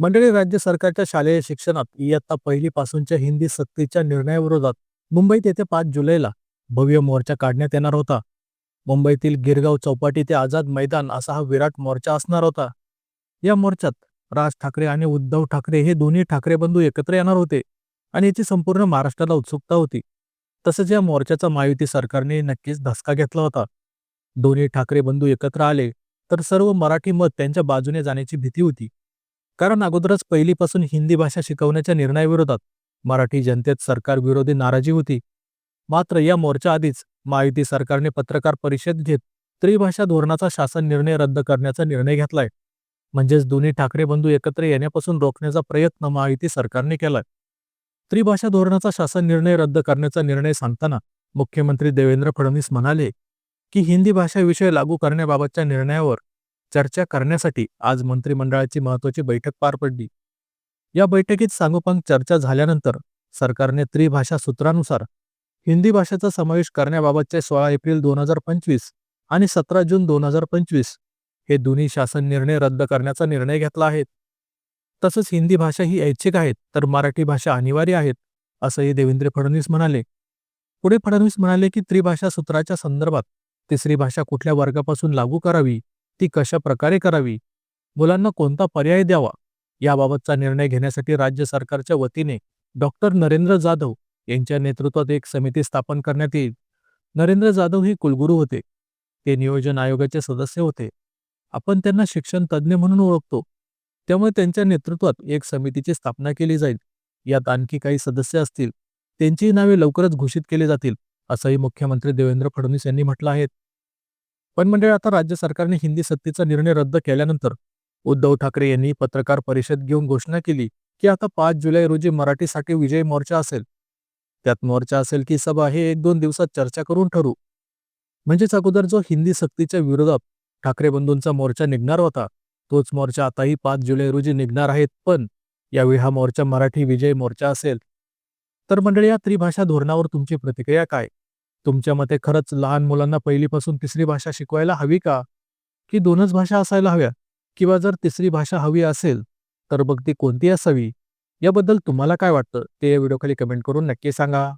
मंडळी राज्य सरकारच्या शालेय शिक्षणात इयत्ता पहिलीपासूनच्या हिंदी सक्तीच्या निर्णयाविरोधात मुंबईत येथे पाच जुलैला भव्य मोर्चा काढण्यात येणार होता. मुंबईतील गिरगाव चौपाटी ते आझाद मैदान असा हा विराट मोर्चा असणार होता. या मोर्चात राज ठाकरे आणि उद्धव ठाकरे हे दोन्ही ठाकरे बंधू एकत्र येणार होते आणि याची संपूर्ण महाराष्ट्राला उत्सुकता होती. तसंच या मोर्चाचा महायुती सरकारने नक्कीच धसका घेतला होता. दोन्ही ठाकरे बंधू एकत्र आले तर सर्व मराठी मत त्यांच्या बाजूने जाण्याची भीती होती. कारण अगोदरच पहिलीपासून हिंदी भाषा शिकवण्याच्या निर्णयाविरोधात मराठी जनतेत सरकारविरोधी नाराजी होती. मात्र या मोर्चा आधीच महायुती सरकारने पत्रकार परिषद घेत त्रिभाषा धोरणाचा शासन निर्णय रद्द करण्याचा निर्णय घेतलाय. म्हणजेच दोन्ही ठाकरे बंधू एकत्र येण्यापासून रोखण्याचा प्रयत्न महायुती सरकारने केलाय. त्रिभाषा धोरणाचा शासन निर्णय रद्द करण्याचा निर्णय सांगताना मुख्यमंत्री देवेंद्र फडणवीस म्हणाले की हिंदी भाषा विषय लागू करण्याबाबतच्या निर्णयावर चर्चा करण्यासाठी आज मंत्रिमंडळाची महत्वाची बैठक पार पडली. या बैठकीत सांगोपांग चर्चा झाल्यानंतर सरकारने त्रिभाषा सूत्रानुसार हिंदी भाषेचा समावेश करण्याबाबतचे सोळा एप्रिल दोन हजार पंचवीस आणि सतरा जून दोन हजार पंचवीस हे दोन्ही शासन निर्णय रद्द करण्याचा निर्णय घेतला आहे. तसंच हिंदी भाषा ही ऐच्छिक आहेत तर मराठी भाषा अनिवार्य आहेत असंही देवेंद्र फडणवीस म्हणाले. पुढे फडणवीस म्हणाले की त्रिभाषा सूत्राच्या संदर्भात तिसरी भाषा कुठल्या वर्गापासून लागू करावी? ती कशा प्रकारे करावी? मुलांना कोणता पर्याय द्यावा? याबाबतचा निर्णय घेण्यासाठी राज्य सरकारच्या वतीने डॉक्टर नरेंद्र जाधव यांच्या नेतृत्वात एक समिती स्थापन करण्यात येईल. नरेंद्र जाधव हे कुलगुरू होते. ते नियोजन आयोगाचे सदस्य होते. आपण त्यांना शिक्षण तज्ज्ञ म्हणून ओळखतो. त्यामुळे त्यांच्या नेतृत्वात एक समितीची स्थापना केली जाईल. यात आणखी काही सदस्य असतील. त्यांची नावे लवकरच घोषित केली जातील असंही मुख्यमंत्री देवेंद्र फडणवीस यांनी म्हटलं आहे. पण मंडळी आता राज्य सरकारने हिंदी सक्तीचा निर्णय रद्द केल्यानंतर उद्धव ठाकरे यांनी पत्रकार परिषद घेऊन घोषणा केली की आता पाच जुलै रोजी मराठीसाठी विजय मोर्चा असेल. त्यात मोर्चा असेल की सभा हे एक दोन दिवसात चर्चा करून ठरू. म्हणजेच अगोदर जो हिंदी सक्तीच्या विरोधात ठाकरे बंधूंचा मोर्चा निघणार होता तोच मोर्चा आताही पाच जुलै रोजी निघणार आहेत पण यावेळी हा मोर्चा मराठी विजय मोर्चा असेल. तर मंडळी या त्रिभाषा धोरणावर तुमची प्रतिक्रिया काय? तुमच्या मते खरंच लहान मुलांना पहिलीपासून तिसरी भाषा शिकवायला हवी का? की दोनच भाषा असायला हव्या किंवा जर तिसरी भाषा हवी असेल तर मग ती कोणती असावी? याबद्दल तुम्हाला काय वाटतं? ते या व्हिडिओखाली कमेंट करून नक्की सांगा.